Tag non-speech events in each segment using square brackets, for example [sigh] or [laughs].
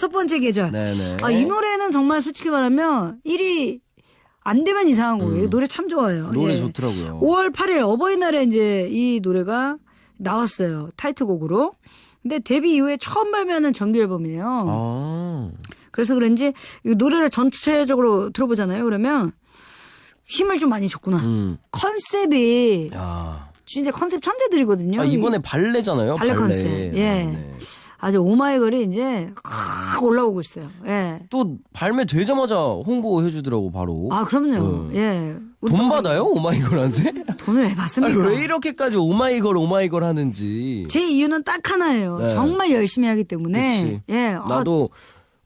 다섯 번째 계절. 네네. 아, 이 노래는 정말 솔직히 말하면 1위 안 되면 이상한 곡이에요. 노래 참 좋아요. 음. 노래 예. 좋더라고요. 5월 8일 어버이날에 이제 이 노래가 나왔어요. 타이틀곡으로. 근데 데뷔 이후에 처음 발매하는 정규 앨범이에요. 아. 그래서 그런지 이 노래를 전체적으로 들어보잖아요. 그러면 힘을 좀 많이 줬구나. 음. 컨셉이 야. 진짜 컨셉 천재들이거든요. 아, 이번에 발레잖아요. 발레 발레. 컨셉. 예. 네. 아주 오마이걸이 이제 확 올라오고 있어요. 예. 또 발매되자마자 홍보해 주더라고 바로. 아, 그럼요. 음. 예. 우리 돈 받아요? 오마이걸한테? 돈을 왜 아니, 받습니까? 왜 이렇게까지 오마이걸 오마이걸 하는지. 제 이유는 딱 하나예요. 네. 정말 열심히 하기 때문에. 그치. 예. 아, 나도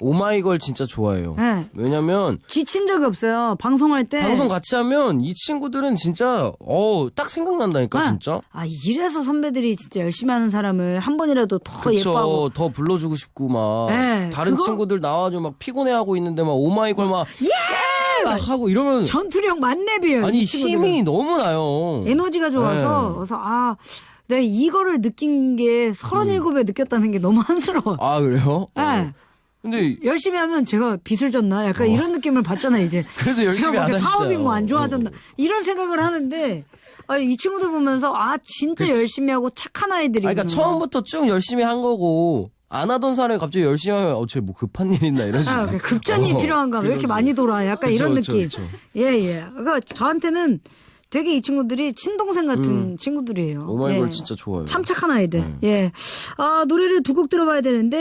오마이걸 진짜 좋아해요. 예. 왜냐면 지친 적이 없어요. 방송할 때. 방송 같이 하면 이 친구들은 진짜 어 딱 생각난다니까 아, 진짜. 아, 이래서 선배들이 진짜 열심히 하는 사람을 한 번이라도 더 예뻐하고. 그쵸 더 불러주고 싶고 막 네, 다른 그거- 친구들 나와가지고 막 피곤해하고 있는데 막 오마이걸 막 예! 막 하고 이러면 전투력 만렙이에요. 아니. 힘이 너무 나요. 에너지가 좋아서. 네. 그래서 아, 내가 이거를 느낀 게 37에 느꼈다는 게 너무 [laughs] 한스러워. 아 그래요? 예. 어. 근데 열심히 하면 제가 빚을 졌나? 약간 이런 느낌을 받잖아 요, 이제. [laughs] 그래서 어. 열심히 제가 안뭐 하시죠. 사업이 뭐 안 좋아졌나? 이런 생각을 하는데, 아, 이 친구들 보면서, 아, 진짜 열심히 하고 착한 아이들이구나. 아, 그러니까 처음부터 쭉 열심히 한 거고 안 하던 사람이 갑자기 열심히 하면 어쟤 뭐 급한 일 있나 이런 식으로. 아, 그 급전이 어, 필요한가? 왜 이렇게. 많이 돌아? 약간 그쵸, 이런 느낌. 그쵸. 예, 예. 그러니까 저한테는 되게 이 친구들이 친동생 같은 친구들이에요. 음. 오마이걸 예. 진짜 좋아요. 참 착한 아이들. 예. 아, 노래를 두 곡 들어봐야 되는데,